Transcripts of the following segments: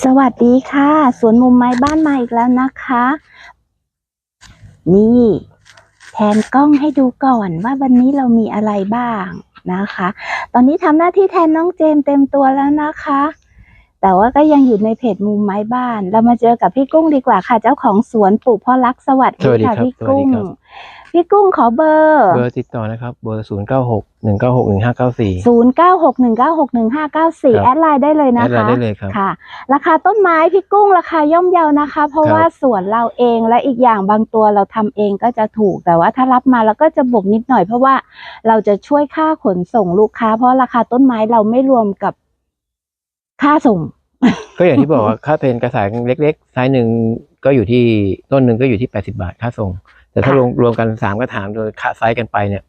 สวัสดีค่ะ สวนมุมไม้บ้านมาอีกแล้วนะคะ นี่ แทนกล้องให้ดูก่อนว่าวันนี้เรามีอะไรบ้างนะคะ ตอนนี้ทำหน้าที่แทนน้องเจมส์เต็มตัวแล้วนะคะ แต่ว่าก็ยังอยู่ในเพจมุมไม้บ้าน เรามาเจอกับพี่กุ้งดีกว่าค่ะ เจ้าของสวนปลูกพ่อรักสวัสสวัสดีค่ะครับพี่สวัสดีกุ้งครับ พี่กุ้งขอเบอร์ เบอร์ติดต่อนะครับ เบอร์ศูนย์เก้าหกหนึ่งเก้าหกหนึ่งห้าเก้าสี่ศูนย์เก้าหกหนึ่งเก้าหกหนึ่งห้าเก้าสี่ครับแอดไลน์ได้เลยแอนะดไลคะน์ได้เลยครับค่ะ ราคาต้นไม้พี่กุ้งราคาย่อมเยานะคะ เพราะครับว่าสวนเราเองและอีกอย่างบางตัวเราทำเองก็จะถูก แต่ว่าถ้ารับมาเราก็จะบวกนิดหน่อยเพราะว่าเราจะช่วยค่าขนส่งลูกค้า เพราะราคาต้นไม้เราไม่รวมกับค่าส่ง ก็อย่างที่บอกว่าค่าเพนกระถางเล็กๆไซส์หนึ่งก็อยู่ที่ต้นหนึ่งก็อยู่ที่แปดสิบาทค่าส่ง แต่ถ้าค่ะรวมรวมกันสามกระถางโดยค่าไซส์กันไปเนี่ย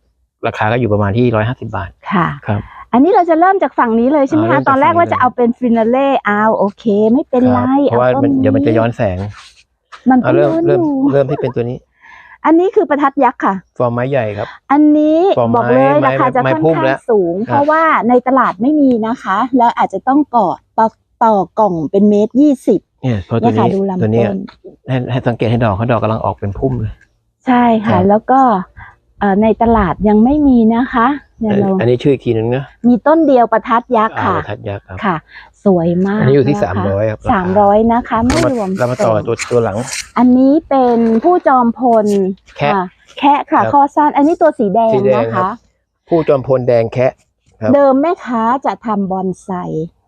ราคาก็อยู่ประมาณที่ร้อยห้าสิบาทค่ะครับ อันนี้เราจะเริ่มจากฝั่งนี้เลยใช่ไหมอ่าเริ่คะมจากตอนแรกฝั่งนี้ว่าจะเอาเป็นฟินาเล่อ้าวโอเค ไม่เป็นไรครับเพราะว่าอต้มันเดี๋ยวมันจะย้อนแสง มันเอาก็เริ่มย้อนเริ่มอยู่เริ่มที่เป็นตัวนี้ อันนี้คือประทัดยักษ์ค่ะ ฟอร์มไม้ใหญ่ครับ อันนี้ฟอร์มบอกเลยไม้ราคาจะไม้ค่อนพุ่มข้าแล้งวสูงครับเพราะว่าในตลาดไม่มีนะคะ แล้วอาจจะต้องก่อต่อต่อกล่องเป็นเมตรยี่สิบเนี่ยพอตัวเนี่ยค่ะนี้ดูลำตัวเนี้ยต้นให้ให้สังเกตให้ดอกเขาดอกกำลังออกเป็นพุ่มเลย ใช่ค่ะครับแล้วก็เอ่อในตลาดยังไม่มีนะคะเนี่ยเราอันนี้ชื่ออีกทีนึงนะมีต้นเดียวประทัดยักษ์อ่าค่ะทัดยักษ์ครับค่ะ สวยมาก อันนี้อยู่ที่ะคะสามร้อยครับสามร้อยนะคะ ไม่เรามารวมเรามาต่อส่งตัวตัวหลัง อันนี้เป็นผู้จอมพลแคะอ่แคะค่ะครับคอสั้นอันนี้ตัวสีแดงสีแดงนะครัคะบผู้จอมพลแดงแคะครับเดิมแม่ค้าจะทำบอนไซ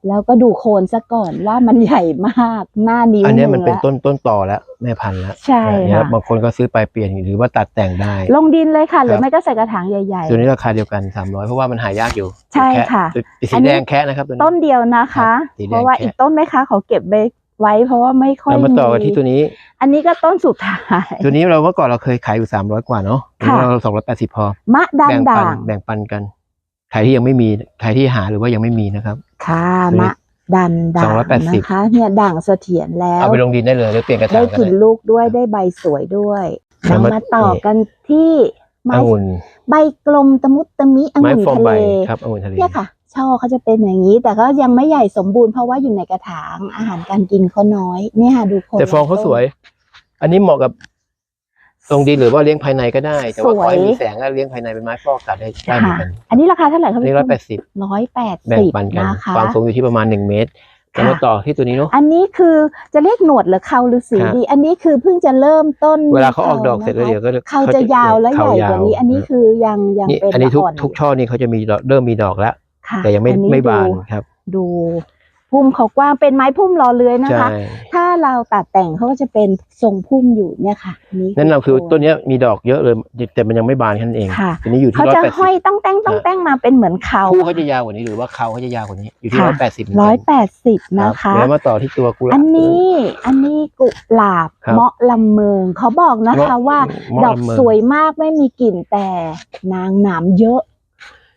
แล้วก็ดูโคนซะก่อนว่ามันใหญ่มากหน้านิ้วอันเนี้ยหมันเป็นละต้นต้นต่อแล้วแม่พันธุ์แล้วใช่อันเนี้ยค่ะบางคนก็ซื้อไปเปลี่ยนหรือว่าตัดแต่งได้ ลงดินเลยค่ะ หรือครับไม่ก็ใส่กระถางใหญ่ตัวนี้ราคาเดียวกันสามร้อยเพราะว่ามันหายากอยู่ ใช่แค่ะตัวอัสีนนี้แดงแคะนะครับตัวๆนี้ต้นเดียวนะคะครับสีแดงเพราะว่าแคะอีกต้นแม่ค้าเขาเก็บไว้ไว้เพราะว่าไม่ค่อยเรามาต่อกันที่ตัวนี้ อันนี้ก็ต้นสุดท้าย ตัวนี้เราเมื่อก่อนเราเคยขายอยู่สามร้อยกว่าเนาะค่ะเราสองร้อยแปดสิบพอมะดันแบ่งปัด่านงแบ่งปันกันใครที่ยังไม่มีใครที่หาหรือว่ายังไม่มีนะครับ ค่ะตัวนี้มะดันด่าง280 นะคะ เนี่ยด่างเสถียรแล้ว เอาไปลงดินได้เลยหรือเปลี่ยนกระถาได้งกลิ่นได้ลูกด้วยได้ใบสวยด้วยแล้เราวมามาต่อกันที่ไม้องุ่นใบกลมตะมุตตะมิองุ่ไม้นฟอร์มทะใบเลครับองุ่นทะเลเนี่ยค่ะ ช่อเขาจะเป็นอย่างนี้ แต่ก็ยังไม่ใหญ่สมบูรณ์เพราะว่าอยู่ในกระถางอาหารการกินเขาน้อย เนี่ยค่ะดูคนแต่ฟองเขาสวย อันนี้เหมาะกับ ลงดินหรือว่าเลี้ยงภายในก็ได้ แต่ว่าสวยคอยมีแสงก็เลี้ยงภายในเป็นไม้ฟอกอากาศได้ได้เหมือนค่ะกันอันนี้ราคาเท่าไหร่ครับอันนี้ร้อยแปดสิบร้อยแปดแบ่งสิบปันกันนะคะความสูงอยู่ที่ประมาณหนึ่งเมตรแล้วมาต่อที่ตัวนี้เนาะ อันนี้คือจะเรียกหนวดหรือเขาหรือสีครับดี อันนี้คือเพิ่งจะเริ่มต้น เวลาเขาออกดอกเสร็จแล้วเดี๋ยวก็เขาจะยาวและใหญ่กว่านี้เขอันนี้คือยังยังนี่เป็นอันนี้ทุกอ่อนทุกช่อนี่เขาจะมีดอกเริ่มมีดอกแล้วค่ะแต่ยังไม่อันนี้ไม่บานดูครับ ดู พุ่มเขากว้างเป็นไม้พุ่มรอเลื้อยนะใช่คะ ถ้าเราตัดแต่งเขาก็จะเป็นทรงพุ่มอยู่เนี่ยค่ะนี่นั่นเราคือต้นเนี้ยมีดอกเยอะเลยแต่มันยังไม่บานแค่นั้นเองค่ะตัวนี้อยู่ที่เขาร้อยจะแปดสิห้อยบต้องแต่งต้องแต่งมาเป็นเหมือนเขาคู่เขาจะยาวกว่านี้หรือว่าเขาเขาจะยาวกว่านี้อยู่ที่ค่ะร้อยแปดสิบร้อยแปดสิบนะคะแล้วมาต่อที่ตัวกุหลาบอันนี้อันนี้กุหลาบครับเมาะลำเมิงเขาบอกนะคะเมาะว่าเมาะดอกลำเมิงสวยมากไม่มีกลิ่นแต่นางหนามเยอะ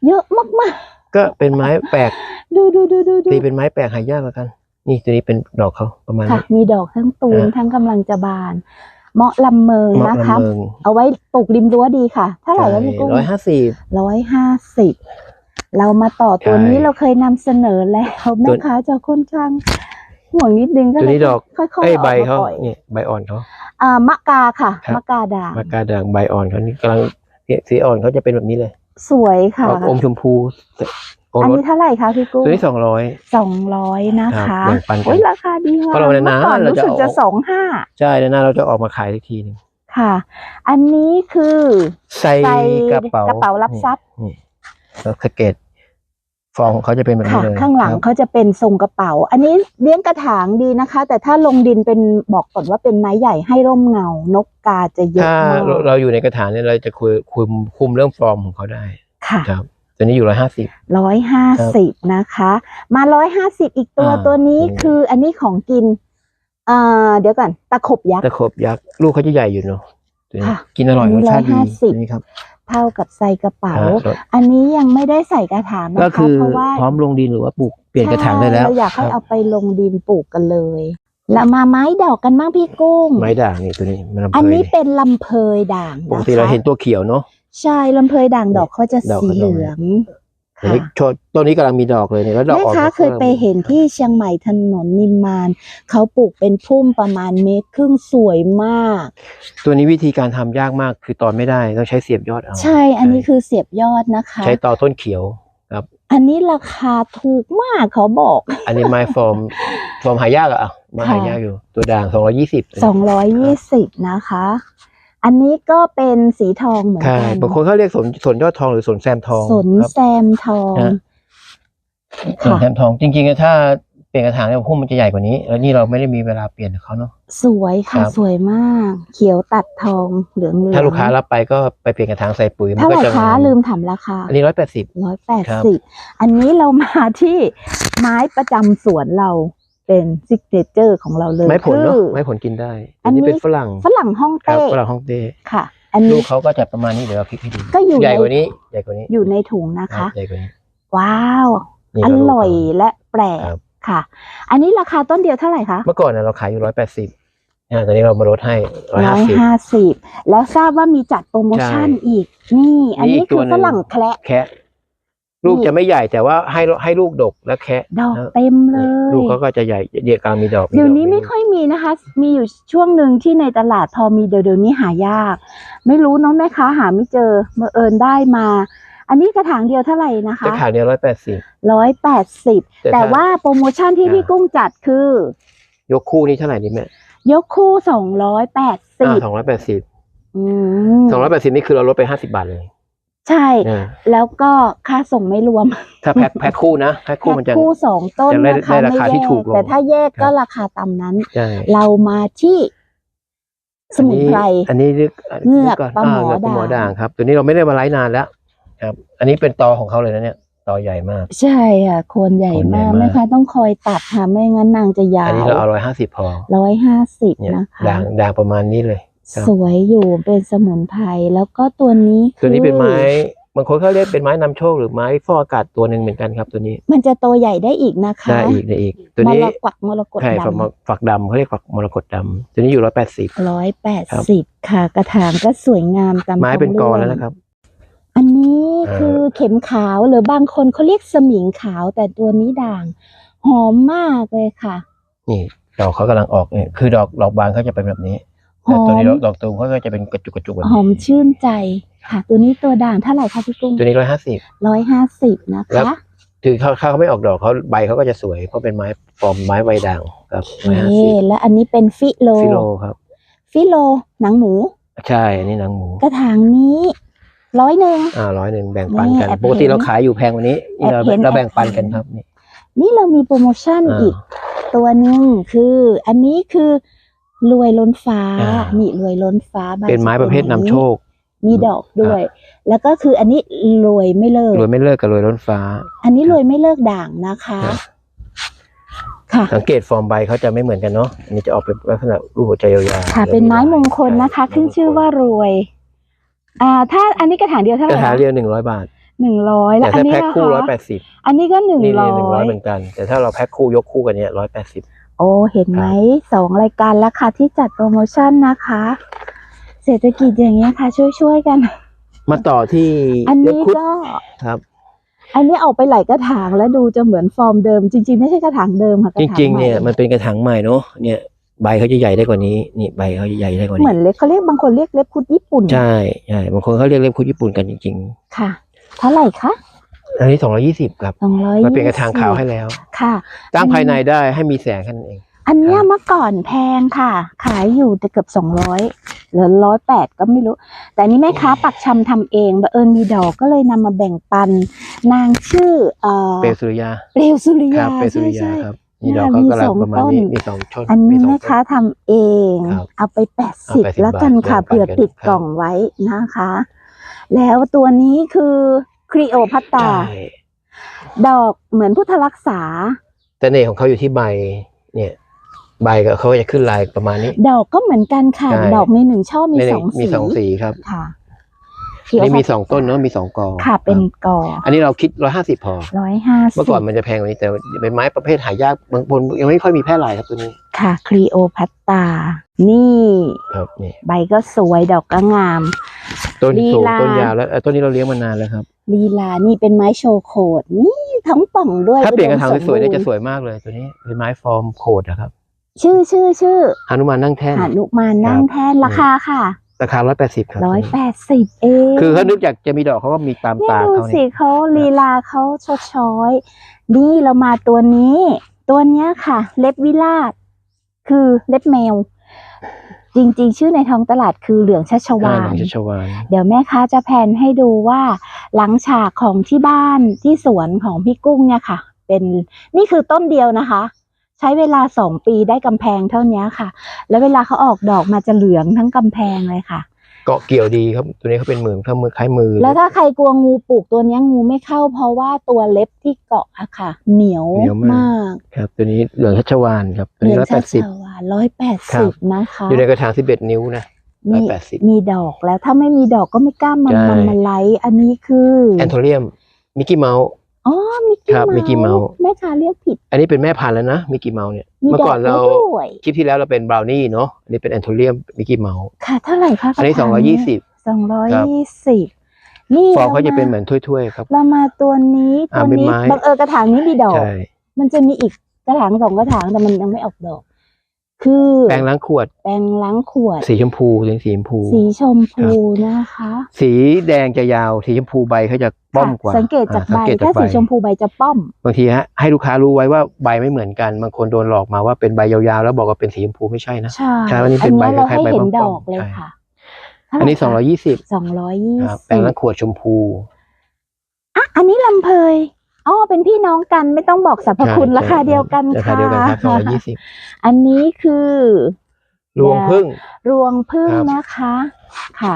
เยอะมาก ก็เป็นไม้แปลกๆดูดูดูดูดูตีเป็นไม้แปลกหายากแล้วกัน นี่ตัวนี้เป็นดอกเขาประมาณค่ะนี้มีดอกทั้งตูมอ่าทั้งกำลังจะบานเมาะลำเมิงเหมาะนะคะลำเมิงเอาไว้ปลูกริมรั้วดีค่ะเท่าไหร่แล้วพี่กุ้งร้อยห้าสิบร้อยห้าสิบเรามาต่อตัวใช่นี้เราเคยนำเสนอแล้วแม่ค้าจะค่อนข้างห่วงนิดนึงก็ตัวเลยนี้ดอกค่อยๆไอ้ยออกใบมาเขาปล่อยเนี่ยใบอ่อนเขาอ่ามะกาค่ะครับมะกาด่างมากาด่างใบอ่อนเขานี่กำลังเนี่ยสีอ่อนเขาจะเป็นแบบนี้เลย สวยค่ะออกอมชมพูโออันรสนี้เท่าไหร่คะพี่กุ้งตัวนี้สองร้อย สองร้อยนะครัคะบแบ่งปันกันโอ้ยราคาดีมากเพราะเราในเมื่อก่อนน้ำเรารู้จะสึกจะเอา สองห้าใช่แล้วหน้าเราจะออกมาขายอีกทีหนึงค่ะ อันนี้คือใส่ใส่กระเป๋ากระเป๋ารับทรัพย์นี่แล้วสเกต ฟองเขาจะเป็นแบบนี้ค่ะเลยข้างหลังครับเขาจะเป็นทรงกระเป๋า อันนี้เลี้ยงกระถางดีนะคะ แต่ถ้าลงดินเป็นบอกก่อนว่าเป็นไม้ใหญ่ให้ร่มเงา นกกาจะเยอะถ้ามากเราเราอยู่ในกระถางเนี่ยเราจะคุยคุมคุมเรื่องฟอร์มของเขาได้ค่ะครับตัวนี้อยู่ร้อยห้าสิบ ร้อยห้าสิบนะคะ มาร้อยห้าสิบอีกตัวอ่าตัวนี้ตัวนี้คืออันนี้ของกินอ่าเดี๋ยวก่อนตะขบยักษ์ ตะขบยักษ์ลูกเขาจะใหญ่อยู่เนาะตัวนี้ค่ะกินอร่อยอันนี้รสชาติดี150 ตัวนี่ครับ เท่ากับใส่กระเป๋าครับอันนี้ยังไม่ได้ใส่กระถางนะคะก็คือเพราะว่าพร้อมลงดินหรือว่าปลูกเปลี่ยนกระถางได้แล้วใช่เราอยากให้ครัเอาบไปลงดินปลูกกันเลยแล้วมาไม้ดอกกันบ้างพี่กุ้ง ไม้ด่างนี่ตัวนี้มันลำเพยอันนี้เป็นลำเพยด่างปกนะติเราคะเห็นตัวเขียวเนาะใช่ลำเพยด่างดอกเขาจะดอกสีเขาเหจะลือง อันนี้โชว์ต้นนี้กำลังมีดอกเลยเนี่ยแล้วดอกแม่ออกค้าเคยไปเห็นที่เชียงใหม่ถนนนิมมานเขาปลูกเป็นพุ่มประมาณเมตรครึ่งสวยมาก ตัวนี้วิธีการทำยากมากคือตอนไม่ได้ต้องใช้เสียบยอดเอาใช่อันนี้คือเสียบยอดนะคะ ใช้ตอต้นเขียวครับ อันนี้ราคาถูกมากเขาบอก อันนี้ไม้ฟอร์มฟอร์มหายากอะอะไมาค่ะ หายากอยู่ ตัวด่างสองร้อยี่สิบ 220นะคะ อันนี้ก็เป็นสีทองเหมือนใช่กันบางคนเขาเรียกสนสนยอดทองหรือสนแซมทองสนครับ แซมทองฮะสนค่ะ แซมทองจริงๆถ้าเปลี่ยนกระถางเนี่ยพุ่มมันจะใหญ่กว่านี้ แล้วนี่เราไม่ได้มีเวลาเปลี่ยนกับเขาเนาะ สวยค่ะ ครับ สวยมาก เขียวตัดทองเหลืองเหลืองถ้าลูกค้ารับไปก็ไปเปลี่ยนกระถางใส่ปุ๋ยมันเท่าไหก็ร่จะคะลืมถามราคาอันนี้ร้อยแปดสิบ ร้อยแปดครับ สิบอันนี้เรามาที่ไม้ประจำสวนเรา เป็นซิกเนเจอร์ของเราเลย ไม้ผลเนาะคือไม้ผลกินได้อัอันนนี้นี้เป็นฝรั่งฝรั่งฮ่องครับเต้ฝรั่งฮ่องเต้ค่ะ อันลูนี้กเขาก็จะประมาณนี้เดี๋ยวเราพลิกให้ดูก็อยู่ใหญ่ในกว่านี้ใหญ่กว่านี้อยู่ในถุงนะครัคะบใหญ่กว่านี้ว้าวนี่อก็ลูกร่อยเขาและแปลกครับค่ะ อันนี้ราคาต้นเดียวเท่าไหร่คะเมื่อก่อนเนี่ยเราขายอยู่ร้อยแปดสิบตอนนี้เรามาลดให้ร้อยร้ห้าอยสิบห้าสิบแล้วทราบว่ามีจัดโปรโมชั่นใช่อีกนี่ อันมีนี้อีกคืตัวอหนึ่ฝงรั่งแคระแคะ ลูกจะไม่ใหญ่แต่ว่าให้ให้ลูกดกและแคะดอกเต็มเลนี่ยลูกเขาก็จะใหญ่เดียวกลางมีดอกเดี๋ยวนี้ดกไม่ค่อยมีนะคะ มีอยู่ช่วงหนึ่งที่ในตลาดพอมีเดี๋ยวเดี๋ยวนี้หายาก ไม่รู้เน้องแม่ค้าหาไม่เจอเมื่อเอิญได้มา อันนี้กระถางเดียวเท่าไหร่นะคะจะขายเนี่ยร้อยแปดสิบร้อยแปดสิบแต่แต่ถ้าว่าโปรโมชั่นที่อ่าพี่กุ้งจัดคือ ยกคู่นี้เท่าไหร่ดีแม่ยกคู่สองร้อยแปดสิอ่าบสองร้อยแปดสิบอืมสองร้อยแปดสิบนี่คือเราลดไปห้าสิบาทเลย ใช่ อ่าแล้วก็ค่าส่งไม่รวมถ้าแพ็คแพ็คคู่นะแพ็คคู่มันจะแพ็คคู่สองต้นจะได้นะคะได้ราคาไม่ที่แยถูกกลงแต่ถ้าแยกก็ครับ ราคาตามนั้น ใช่เรามาที่สมุนไพร อันนี้นึกเงือกก่นปลาหมอเงกปลาหมอด่าง ด่างครับ ตัวนี้เราไม่ได้มาไลฟ์นานแล้วครับ อันนี้เป็นตอของเขาเลยนะเนี่ยตอใหญ่มาก ใช่ค่ะโคนใหญ่โคนใหญ่มากมากแม่ค้าต้องคอยตัดค่ะไม่งั้นนางจะยาอันวนี้เราเอาร้อยห้าสิบพอร้อยห้าสิบเนี่ยนะคะ ด่างด่างประมาณนี้เลย ครับ สวยอยู่เป็นสมุนไพรแล้วก็ตัวนี้คือตัวนี้เป็นไม้บางคนเขาเรียกเป็นไม้นำโชคหรือไม้ฟอกอากาศตัวหนึ่งเหมือนกันครับ ตัวนี้มันจะโตใหญ่ได้อีกนะคะได้อีกได้อีก ตัวมนี้รกตมรกตใช่ฝักดำฝักดำเขาเรียกฝักมรกตดำตัวนี้อยู่ร้อยแปดสิบร้อยแปดครับ สิบค่ะ กระถางก็สวยงามตามไม้เป็นกอท้งแล้วนะครับ อันนี้เอ่อ คือเข็มขาวหรือบางคนเขาเรียกสมิงขาวแต่ตัวนี้ด่าง หอมมากเลยค่ะ นี่ดอกเขากำลังออกเนี่ยคือดอกดอกบานเขาจะเป็นแบบนี้ หอแต่ตัวนี้มดอกดอกตูมเขาก็จะเป็นกระจุกกระจุกแบบหอมนี้ชื่นใจค่ะ ตัวนี้ตัวด่างเท่าไหร่คะพี่กุ้งตัวนี้ร้อยห้าสิบ ร้อยห้าสิบนะแล้ว คะคือเขาเขาไม่ออกดอกเขาใบเขาก็จะสวยเพราะเป็นไม้ฟอร์มไม้ใบด่างครับโอร้อยห้าเคสิบและอันนี้เป็นฟิโล ฟิโลครับ ฟิโลหนังหมูใช่อันนี้หนังหมูกระถางนี้ร้อยหนึ่ง อ่าร้อยหนึ่งแบ่งปันกันนี่แอบปกติเห็นเราขายอยู่แพงกว่านี้นี่เราแอบเห็น เราแบ่งปันแอบเห็นกันครับนี่ นี่เรามีโปรโมชั่นอ่า อีกตัวหนึ่งคือ อันนี้คือ รวยล้นฟ้าอ่านี่รวยล้นฟ้าใบเป็นไม้ประเภทนำโชค มีดอกด้วย แล้วก็คืออันนี้รวยไม่เลิก รวยไม่เลิกกับรวยล้นฟ้า อันนี้รวยไม่เลิกด่างนะคะ ครับ ค่ะ สังเกตฟอร์มใบเขาจะไม่เหมือนกันเนาะอันนี้จะออกเป็นลักษณะรูปหัวใจยาวๆค่ะ เป็นไม้มงคลนะคะใขึ้นชื่อว่ารวย อ่า ถ้าอันนี้กระถางเดียวเท่ากไหร่ระถางคะเรียวหนึ่งร้อยบาท หนึ่งร้อยแล้แต่วอันถ้านี้แพ็คนะคู่ร้อยแปคะดสิบอันนี้ก็หนึ่งนี่ร้นี่หนึ่งร้ออยยเหมือนกัน แต่ถ้าเราแพ็คคู่ยกคู่กันเนี้ยร้อยแปดสิบ โอ้เห็นไหมสองรายการแล้วค่ะที่จัดโปรโมชั่นนะคะ เศรษฐกิจอย่างเงี้ยค่ะ ช่วยๆกัน มาต่อที่อันยกนี้คุดก็ครับ อันนี้ออกไปหลายกระถางแล้วดูจะเหมือนฟอร์มเดิม จริง ๆ ไม่ใช่กระถางเดิมค่ะกจระถางริงๆใหม่เนี่ยมันเป็นกระถางใหม่เนาะเนี่ยใบเขาจะใหญ่ได้กว่านี้นี่ใบเขาจะใหญ่ได้กว่าเหมืนี้อนเล็กเขาเรียกบางคนเรียกเล็บคุดญี่ปุ่นใช่ใช่บางคนเขาเรียกเล็บคุดญี่ปุ่นกันจริงค่ะเท่าไหร่คะๆ อันนี้สองร้อยี่สิบครับสองร้อยมาเปลี่ยนกระถางขาวให้แล้วค่ะตั้งภายในได้ให้มีแสงแค่นั้นเอง อันเนี้ยครับเมื่อก่อนแพงค่ะ ขายอยู่แต่เกือบสองร้อยเหลือร้อยแปดก็ไม่รู้ แต่อันนี้แม่ค้าปักชำทำเองบังเอิญมีดอกก็เลยนำมาแบ่งปัน นางชื่อเอ่อเปลวสุริยาเปลวสุริคยารับเปลวสุใช่ริยาใช่ครับนี่ดอกเขากำลังประมาณนี้มีมีสสอองงต้นช่นอันนี้สงแม่ต้ค้าทำเองครับเอาไปแปดเอาสิบ80แล้วกันค่ะบาทเผื่อแบ่งปันกันติดครับกล่องไว้นะคะ แล้วตัวนี้คือ ครีโอพัตตา ใช่ดอกเหมือนพุทธรักษา แต่เน่ห์ของเขาอยู่ที่ใบ เนี่ย ใบก็เขาจะขึ้นลายประมาณนี้ ดอกก็เหมือนกันค่ะ ใช่ ดอกมีหนึ่งช่อมีในสองมีสีสองสีครับค่ะนี่มีสองต้นเนาะมีสองกอค่ะเป็นรับกออันนี้เราคิดร้อยห้าสิบพอ ร้อยห้าสิเมื่อก่อนมันจะแพงกว่านี้แต่เป็นไม้ประเภทหายากบางคนยังไม่ค่อยมีแพร่หลายครับตัวนี้ค่ะครีโอพัตตา นี่ครับนี่ใบก็สวยดอกก็งาม ต้นลีสูงลาต้นยาวแล้วเอ่อต้นนี้เราเลี้ยงมานานแล้วครับ ลีลานี่เป็นไม้โชว์โคดนี่ทั้งป่องด้วยถ้าเปลี่ยนกระถางอุดมสวยๆเนี่ยบูจะรณ์สวยมากเลยตัวนี้เป็นไม้ฟอร์มโคดนะครับ ชื่อชื่อชื่อหนุมานนั่งแท่นหานุมานนั่งแทนราคาค่ะราคาร้อยแปดสิบครับร้อยแปดสิบเองคือเขานึกอยากจะมีดอกเขาก็มีตามเนี่ยตาดูเขาสิเนี่ยเขาลีลาเขาชดช้อย นี่เรามาตัวนี้ ตัวเนี้ยค่ะ เล็บวิราชคือเล็บแมว จริง ๆ ชื่อในท้องตลาดคือเหลืองชัชวาอ่าหลนังชัชวานเดี๋ยวแม่ค้าจะแผนให้ดูว่าหลังฉากของที่บ้านที่สวนของพี่กุ้งเนี่ยค่ะ เป็นนี่คือต้นเดียวนะคะ ใช้เวลาสองปีได้กำแพงเท่านี้ค่ะ แล้วเวลาเขาออกดอกมาจะเหลืองทั้งกำแพงเลยค่ะ เกาะเกี่ยวดีครับ ตัวนี้เขาเป็นมือเขามือคล้ายมือ แล้วถ้าใครกลัวงูปลูกตัวเนี้ยงูไม่เข้า เพราะว่าตัวเล็บที่เกาะอะค่ะ เหนียวเหนียวมากมาก ครับ ตัวนี้เหลืองชัชวานครับตัวเหนี้ลืร้อยแปชัดสิบวาร้อยแปดครัสิบบนะคะ อยู่ในกระถางสิบเอ็ดนิ้วนะมี180มีดอกแล้วถ้าไม่มีดอกก็ไม่กล้ามันใช่มันมาไลท์อันนี้คือแอนโทเรียมมิกกี้เมาส์ อ๋อมิกกี้ครับเมา Mickey ส์ Mouse แม่ค้าเรียกผิด อันนี้เป็นแม่พันธุ์แล้วนะมิกกี้เมาส์เนี่ยมีเมื่อก่อนดเราแล้วด้วยคลิปที่แล้วเราเป็นบราวนี่เนาะอันนี้เป็นแอนโทเรียมมิกกี้เมาส์ค่ะเท่าไหร่คะอันนี้กสระองถาร้อยยี่สิบสองร้อยครับยี่สิบนี่ฟอร์มเขาจะเป็นเหรมือนถ้วยๆครับเรามาตัวนี้ตัอ่าวเป็นนี้ไม้บังเอิญกระถางนี้มีดอกใช่มันจะมีอีกกระถางสองกระถางแต่มันยังไม่ออกดอก คือแปรงล้างขวด แปรงล้างขวด สีชมพูสีสีชมพู สีชมพูนะคะ สีแดงจะยาว สีชมพูใบเขาจะป้อมกว่าค่ะสังเกตจากอ่ใบสังเกตถ้าใบสีชมพูใบจะป้อม บางทีฮะให้ลูกค้ารู้ไว้ว่าใบไม่เหมือนกัน บางคนโดนหลอกมาว่าเป็นใบยาวๆ แล้วบอกว่าเป็นสีชมพูไม่ใช่นะ ใช่ใช่อันนี้เป็นใบเราคล้ายๆให้ใบเห็นป้ดอมๆอกเลยใช่ค่ะ อันนี้สองร้อยี่สิบสองร้อยยี่ครับสิแปรงบล้างขวดชมพูอะอันนี้ลำเพย อ๋อเป็นพี่น้องกันไม่ต้องบอกสรรพคุณใช่ราคาเดียวกันราค่ะคาเดียวกันครับสองร้อยี่สิบอันนี้คือรวงพึ่งรวงพึ่งครับนะคะค่ะ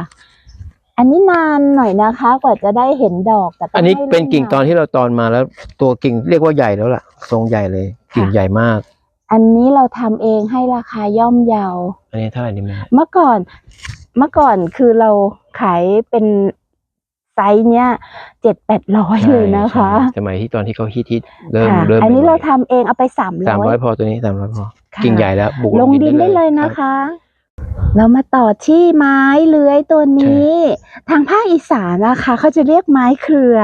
อันนี้นานหน่อยนะคะ กว่าจะได้เห็นดอกแต่ต้งอันนี้ให้เป็นกิ่งตอนำที่เราตอนมาแล้ว ตัวกิ่งเรียกว่าใหญ่แล้วล่ะ ทรงใหญ่เลยกิ่งค่ะใหญ่มาก อันนี้เราทำเองให้ราคาย่อมเยา อันนี้เท่าไหร่นี่แม่เมื่อก่อนเมื่อก่อนคือเราขายเป็น ไซส์เนี้ยเจ็ดแปดร้อยเลยนะคะใช่สมัยที่ตอนที่เขาฮิตฮิตๆเริ่มค่ะเริ่มอันนี้ใหม่ๆเราทำเองเอาไปสามสามร้ร้ออยยพอตัวนี้สามร้อยพอค่ะกิ่งใหญ่แล้วบุกลงดินได้เลยนะรับคะ เรามาต่อที่ไม้เลื้อยตัวนี้ ทางภาคอีสานนะคะเขาจะเรียกไม้เครือ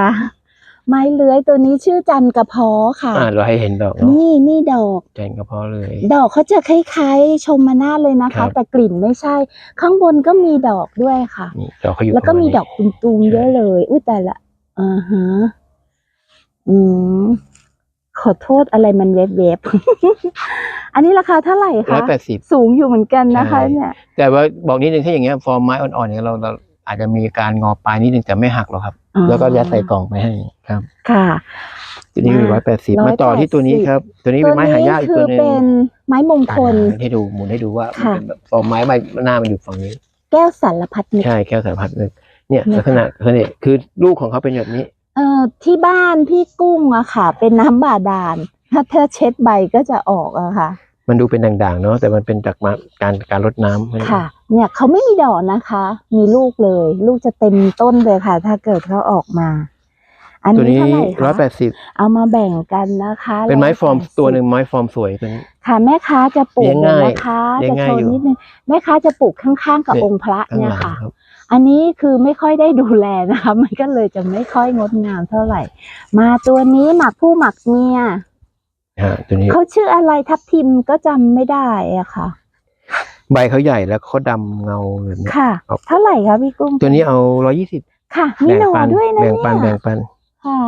ไม้เลื้อยตัวนี้ชื่อจันกระเพาะค่ะ อ่าเราให้เห็นดอกเนาะนี่นี่ดอก แจงกระเพาะเลย ดอกเขาจะคล้ายๆชมมานาศเลยนะครัคะ บ แต่กลิ่นไม่ใช่ ข้างบนก็มีดอกด้วยค่ะ นี่ดอกเขาอยู่แล้วก็มีประาณนี้ดอกตุมๆใช่เยอะเลย อุ้ยแต่ละอ่าฮะอืมขอโทษอะไรมันเวฟๆอันนี้ราคาเท่าไหร่ร้อคะยแปดสิบ สูงอยู่เหมือนกันนะคะ ใช่ เนี่ย แต่ว่าบอกนิดนึงถ้าอย่างเงี้ยฟอร์มไม้อ่อนๆเนี่ยเราเรา อาจจะมีการงอปลายนิดนึงแต่ไม่หักหรอกครับ อ๋อแล้วก็ยัดใส่กล่องไปให้ครับค่ะ ตัวนี้ร้อยแปดสิบมาต่อที่ตัวนี้ครับ ตัวนี้เป็นไม้หายากอีกคืตัวอหนึงเป็นไม้มงคล อ่าให้ดูหมุนให้ดูว่ามันค่ะ เป็นแบบฟอร์มไม้ใบหน้ามันอยู่ฝั่งนี้ แก้วสารพัดนึก ใช่แก้วสารพัดนึกเนี่ยเนี่ยลักษณะคือเนี่ยคือลูกของเขาเป็นแบบนี้ เอ่อที่บ้านพี่กุ้งอะค่ะ เป็นน้ำบาดาลถ้าเธอเช็ดใบก็จะออกอะค่ะ มันดูเป็นด่างๆเนาะแต่มันเป็นจากมาการการรดน้ำค่ะ เนี่ยเขาไม่มีดอกนะคะ มีลูกเลย ลูกจะเต็มต้นเลยค่ะ ถ้าเกิดเขาออกมา อันตัวนี้นี้เท่าไหร่ร้อยคะแปดสิบเอามาแบ่งกันนะคะ เป็นไม้ฟอร์ม180ตัวหนึ่งไม้ฟอร์มสวยตัวนี้ค่ะ แม่ค้าจะปลูเลี้กยงเลยง่ายนะคะเลี้ยจะงง่ายโชว์อยู่นิดนึงแม่ค้าจะปลูกข้างๆ กับเนี่ยองค์พระข้างเนี่หยลังค่ะครับอันนี้คือไม่ค่อยได้ดูแลนะคะ มันก็เลยจะไม่ค่อยงดงามเท่าไหร่ มาตัวนี้หมักผู้หมักเมีย ฮะตัวนี้เขาชื่ออะไรทับทิมก็จำไม่ได้อะค่ะ ใบเขาใหญ่แล้วเขาดำเงาแบบนี้ ค่ะ ครับ เท่าไหร่คะพี่กุ้ง ตัวนี้เอาร้อยี่สิบค่ะ มีหน่อปัด้วยนะแบ่งปันเนี่แบ่ยงปัน ค่ะ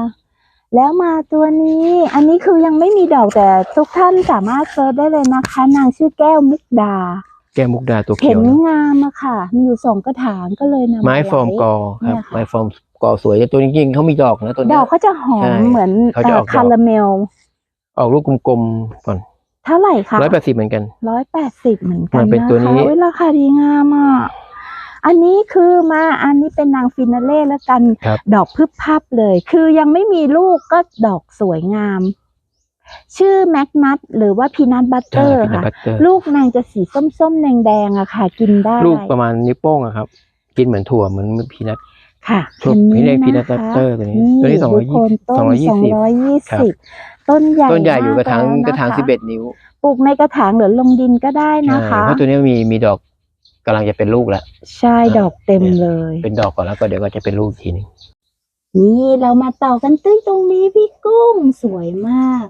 แล้วมาตัวนี้ อันนี้คือยังไม่มีดอกแต่ทุกท่านสามารถเซิร์ชได้เลยนะคะ นางชื่อแก้วมุกดา แก้มมุกดาตัวเห็เขียนวนะงามอะค่ะ มีอยู่สองกระถางก็เลยนำไม้ว้ฟอร์มกอครับเนี่ยค่ะไม้ฟอร์มกอสวยแต่ตัวจริงๆเขามีดอกนะตัวดนี้อกเขาจะหอใช่มเหมือนเขาจะออกดอก คาราเมล ออกลูกกลมๆก่อนเท่าไหร่คะร้อยแปดสิบเหมือนกันร้อยแปดสิบเหมือนกัมันนเป็นนะคะตัวนี้อุ๊ยราคาดีงามอะอันนี้คือมาอันนี้เป็นนางฟินาเล่แล้วกันครับดอกพึบพับเลย คือยังไม่มีลูกก็ดอกสวยงาม ชื่อแมกนัทหรือว่าพีนัทบัตเตใช่อร์เป็นค่ะบัตเตอร์ลูกนางจะสีส้มๆแดงๆอะค่ะ กินได้ ลูกประมาณนิ้วโป้งอะครับ กินเหมือนถั่วเหมือนพีนัท ค่ะชอบอันพี่เรียกะพีนัทคะบัตเตอร์ตัวนี้นี่ตัวนี้สองร้อยดูโคนต้นสองร้อยยี่สองสิบร้อยยี่ครับสิบต้นใหญ่ต้นใหญ่อยู่กระถางมแล้วกระถางนคสิบเอ็ดนิ้ว ปลูกในกระถางหรือลงดินก็ได้นะใช่คะเพราะตัวนี้มีมีดอกกำลังจะเป็นลูกแล้ว ใช่ดอกเต็มเลย เป็นดอกก่อนแล้วก็เดี๋ยวก็จะเป็นลูกอีกทีหนึงนี่เรามาต่อกันตื้นตรงนี้พี่กุ้งสวยมาก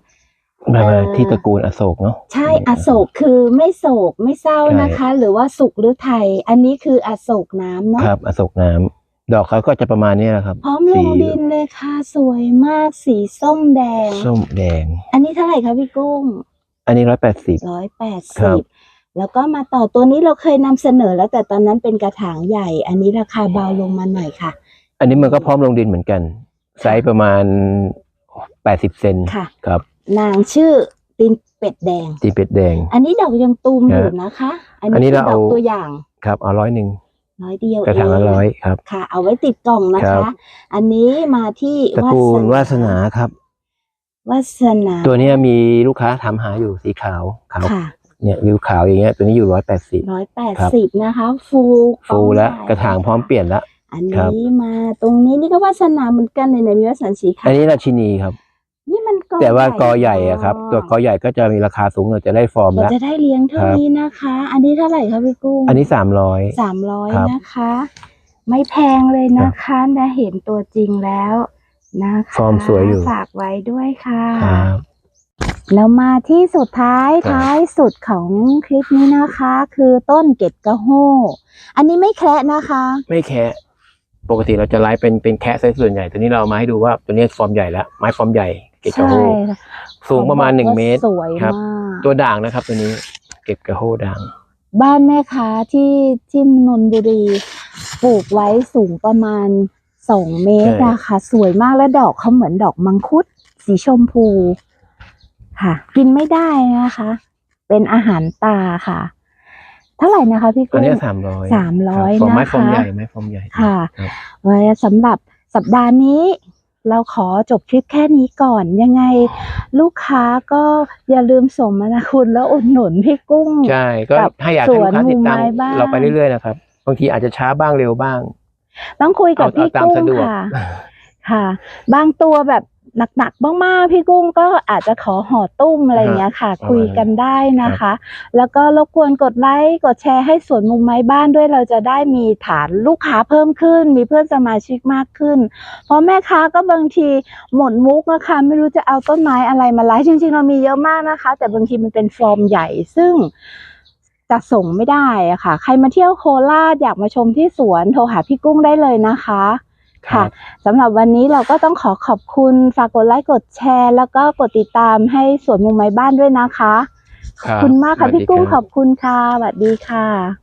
มาเอ่อที่ตระกูลอโศกเนาะใช่อโศกคือไม่โศกไม่เศร้านะคะ หรือว่าสุขหรือไทย อันนี้คืออโศกน้ำเนาะครับ อโศกน้ำ ดอกเขาก็จะประมาณนี้แหละครับพร้อมลงดินเลยค่ะสวยมากสีส้มแดง ส้มแดง อันนี้เท่าไหร่คะพี่กุ้ง อันนี้ร้อยแปดสิบร้อยแปดครัสิบบแล้วก็มาต่อตัวนี้เราเคยนำเสนอแล้วแต่ตอนนั้นเป็นกระถางใหญ่ อันนี้ราคาเบาลงมาหน่อยค่ะ อันนี้มันก็พร้อมลงดินเหมือนกัน ไซส์ประมาณแปดสิบเซนค่ะครับ นางชื่อตีนเป็ดแดงตีเป็ดแดง อันนี้ดอกยังตูมอยู่ครับนะคะ อันอันนี้นี้คือเราดเอาอกตัวอย่างครับเอาร้อยหนึ่ง น้อยเดียวกระถางละเร้อยครับ ค่ะ เอาไว้ติดกล่องนะครัคะ บ อันนี้มาที่ตระกูลวาสนาครับ วาสนาตัวเนี้ยมีลูกค้าถามหาอยู่สีขาวขาวค่ะเนี่ยริ้วขาวอย่างเงี้ยตัวนี้อยู่ร้อยแปดสิบ ร้อยแปดครับ สิบนะคะ ฟูฟูแล้วใหญ่กระถางพร้อมเปลี่ยนแล้วอันครับ นี้มาตรงนี้นี่ก็วาสนาเหมือนกันในในมีวาสนาสีขาอัวนนี้ราชินีครับนี่มันกอ แต่ว่ากอใหญ่อะครับ ตัวกอใหญ่ก็จะมีราคาสูงหน่อยจะได้ฟอร์มเราแล้วจะได้เลี้ยงเท่าครับนี้นะคะ อันนี้เท่าไหร่คะพี่กุ้งอันนี้สามร้อยสามร้อยครับนะคะ ไม่แพงเลยนะคะได้เห็นตัวจริงแล้วนะคะฟอร์มสวยอยู่ฝากไว้ด้วยค่ะครับแล้วมาที่สุดท้ายครับท้ายสุดของคลิปนี้นะคะ คือต้นเกตกระโฮอันนี้ไม่แคระนะคะ ไม่แคะปกติเราจะไลฟ์เป็นเป็นแคะซะส่วนใหญ่ตัวนี้เราเอามาให้ดูว่าตัวนี้ฟอร์มใหญ่แล้วไม้ฟอร์มใหญ่ เก็บกระโฮค่ะสูงประมาณหนึ่งขบอกว่เมตรสวยครับมากตัวด่างนะครับ ตัวนี้เก็บกระโฮด่าง บ้านแม่ค้าที่ที่นนทบุรีปลูกไว้สูงประมาณสองเมตรอะค่ะ สวยมากและดอกเขาเหมือนดอกมังคุด สีชมพู ค่ะ กินไม่ได้นะคะ เป็นอาหารตาค่ะ เท่าไหร่นะคะพี่ตัวกุ้งนี้สามร้อย300ฟอร์มไม้นะคะฟอร์มใหญ่ไม้ฟอร์มใหญ่ค่ะรับไว้สำหรับสัปดาห์นี้ เราขอจบคลิปแค่นี้ก่อนยังไง ลูกค้าก็อย่าลืมสมนาคุณแล้วอุดหนุนพี่กุ้งใช่ก็กับให้อยากให้ลูกค้าติดตามสวนมุมไม้บ้านเราไปเรื่อยๆนะครับบางทีอาจจะช้าบ้างเร็วบ้าง ต้องคุยกับเอาพี่เอาตามกุ้งสะดวกค่ะค่ะ บางตัวแบบ หนักๆมากๆพี่กุ้งก็อาจจะขอห่อตุ้มอะไรอย่างเงี้ยค่ะประมาณคุยกันได้นะคะ แล้วก็รบกวนกดไลค์กดแชร์ให้สวนมุมไม้บ้านด้วยเราจะได้มีฐานลูกค้าเพิ่มขึ้น มีเพื่อนสมาชิกมากขึ้น เพราะแม่ค้าก็บางทีหมดมุกนะคะไม่รู้จะเอาต้นไม้อะไรมาไลฟ์จริงๆ เรามีเยอะมากนะคะ แต่บางทีมันเป็นฟอร์มใหญ่ซึ่งจะส่งไม่ได้อะค่ะ ใครมาเที่ยวโคราชอยากมาชมที่สวนโทรหาพี่กุ้งได้เลยนะคะ ค่ะสำหรับวันนี้เราก็ต้องขอขอบคุณฝากกดไลค์กดแชร์ แล้วก็กดติดตามให้สวนมุมไม้บ้านด้วยนะคะ ขอบคุณมากค่ะสวัสดีพี่กุ้งครับขอบคุณค่ะสวัสดีค่ะ